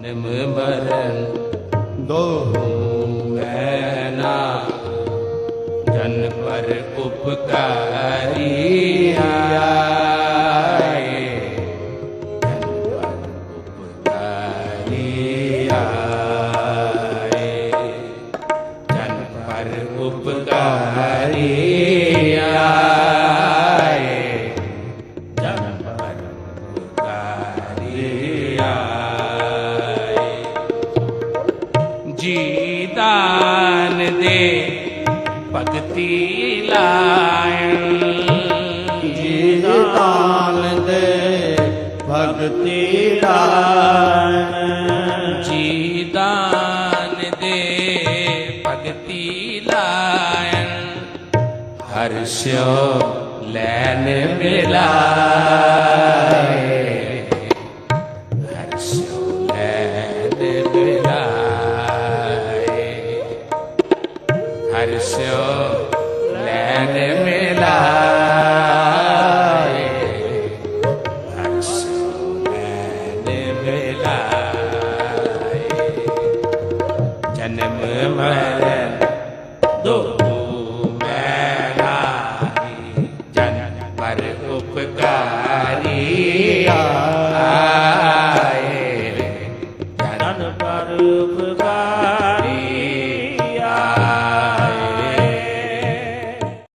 ਨਿਮ ਮਰਨ ਦੋ ਹੈ ਜਨ ਪਰ ਉਪਕਾਰੀ ਆਏ ਜਨ ਪਰ ਉਪਕਾਰੀ ਆਏ ਜਨ ਪਰ ਉਪਕਾਰੀ ਆਏ ਜਨ ਪਰ ਉਪਕਾਰੀ ਜੀ ਦਾਨ ਦੇ ਭਗਤੀ ਲਾਇਣ। ਜੀ ਦਾਨ ਦੇ ਭਗਤੀ ਲਾਇਣ। ਜੀ ਦਾਨ ਦੇ ਭਗਤੀ ਲਾਇਣ। ਹਰ ਸਿਓ ਲੈਨ ਮਿਲਾਏ ਹਰਸਿਓ ਲੈਨ ਮਿਲਾਏ। ਹਰਸਿਓ ਜਨਮ ਮਰਨ ਦੁਖੂ ਮੈਂ ਨਾਹੀ ਪਰ ਉਪਕਾਰੀ ਆਏ। ਪਰ ਉਪਕਾਰੀ